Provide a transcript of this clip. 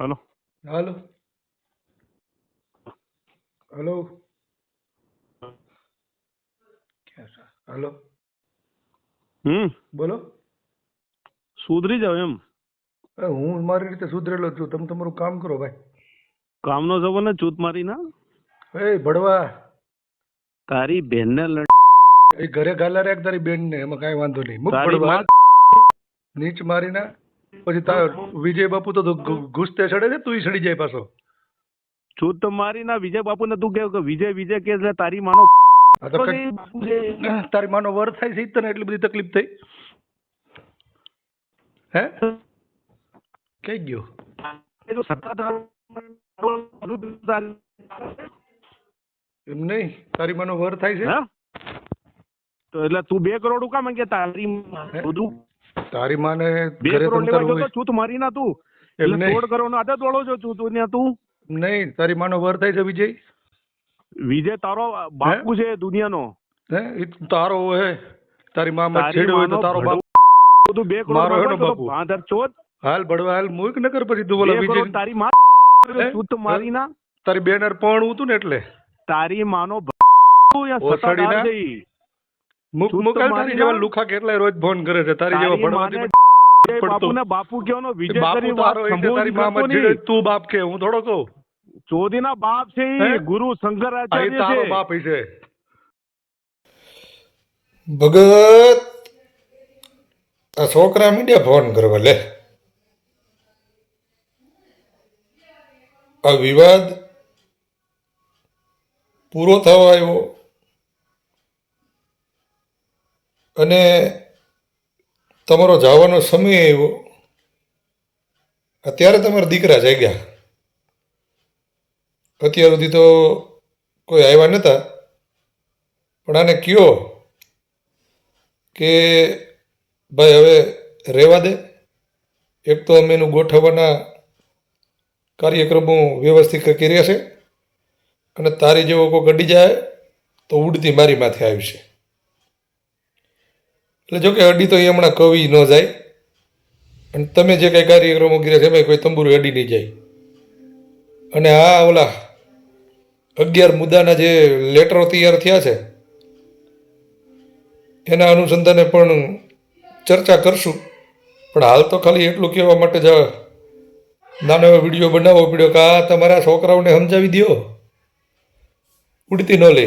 Hello. Hello. Hello. Hello. હમ. બોલો. સુધરી જાવ એમ. હું મારી રીતે સુધરેલો છું. તમે તમારું કામ કરો ભાઈ. કામ નો જવો ને ચૂત મારી ના. એ ભડવા. તારી બેનને લડ એ ઘરે ગાલા રાખ તારી બેન ને એમાં કઈ વાંધો નહીં. મુક ભડવા. નીચ મારી ના. પછી તાર વિજય બાપુ તો ઘૂસતે ચડે છે તું ચડી જાય પાછો. ચૂત મારી ના વિજય બાપુ ને તું કે કે વિજય વિજય કે એટલે તારી માનો તો. તારી માનો વર થાય છે તને એટલી બધી તકલીફ થઈ? હે? કઈ ગયો? તો એમ નહીં? તારી માનો વર થાય છે? તો એટલે તું બે કરોડ કામ કે તારી? બધું તારી માને ઘરે કરોડ તંતર લેવા હોય ગયો તો ચૂત મારી ના તું. એટલે નહીં. દોઢ કરોડ નો આદત વાળો છો તું તું ને તું. નહીં તારી માનો વર થાય છે વિજય? વિજય તારો બાપુ છે દુનિયાનો. હે? એ તારો હે. તારી મામાં છેડ્યો હોય તો તારો બાપુ તું બે કરોડ મારો હેડો બાપુ. આધર ચોથ હાલ બળવા હાલ મૂક ન કર પછી તું બોલા વિજય તારી માં ચૂત મારી ના. તારી બેનર પણ હતું ને એટલે. તારી માનો ઓસડી ના? મુક ચૂત મુક હાલ મારી તારી જેવા લુખા કેટલાય રોજ ફોન કરે છે તારી જેવા તારી પડતો. ને બાપુ કહેવાનો વિજય કરી તારો તારી સંબોધિત મામાં કરતો છેડે નહીં. તું બાપ કે હું થોડો કહું ચોધીના બાપ છે હે? ગુરુ આ ઈ તારો બાપ છે ભગત આ છોકરા મીડિયા ફોન કરવા લે આ વિવાદ પૂરો થવા આવ્યો અને તમારો જવાનો સમય આવ્યો. અત્યારે તમારા દીકરા જાગ્યા. અત્યાર સુધી તો કોઈ આવ્યા નહોતા પણ આને કયો કે ભાઈ હવે રહેવા દે. એક તો અમે એનું ગોઠવવાના કાર્યક્રમો વ્યવસ્થિત કર્યા છે. અને તારી જેવો કોઈ ગડી જાય તો ઉડતી મારી માથે આવશે એટલે જોકે અડી તો એ હમણાં કવિ ન જાય. અને તમે જે કાંઈ કાર્યક્રમો કર્યા છે એમાં કોઈ તંબુરું અડી નહીં જાય. અને આ ઓલા અગિયાર મુદ્દાના જે લેટરો તૈયાર થયા છે, એના અનુસંધાને પણ ચર્ચા કરશું. પણ હાલ તો ખાલી એટલું કહેવા માટે જ નાનો એવો વીડિયો બનાવવો પડ્યો કે આ તમારા છોકરાઓને સમજાવી દો ઉડતી ન લે.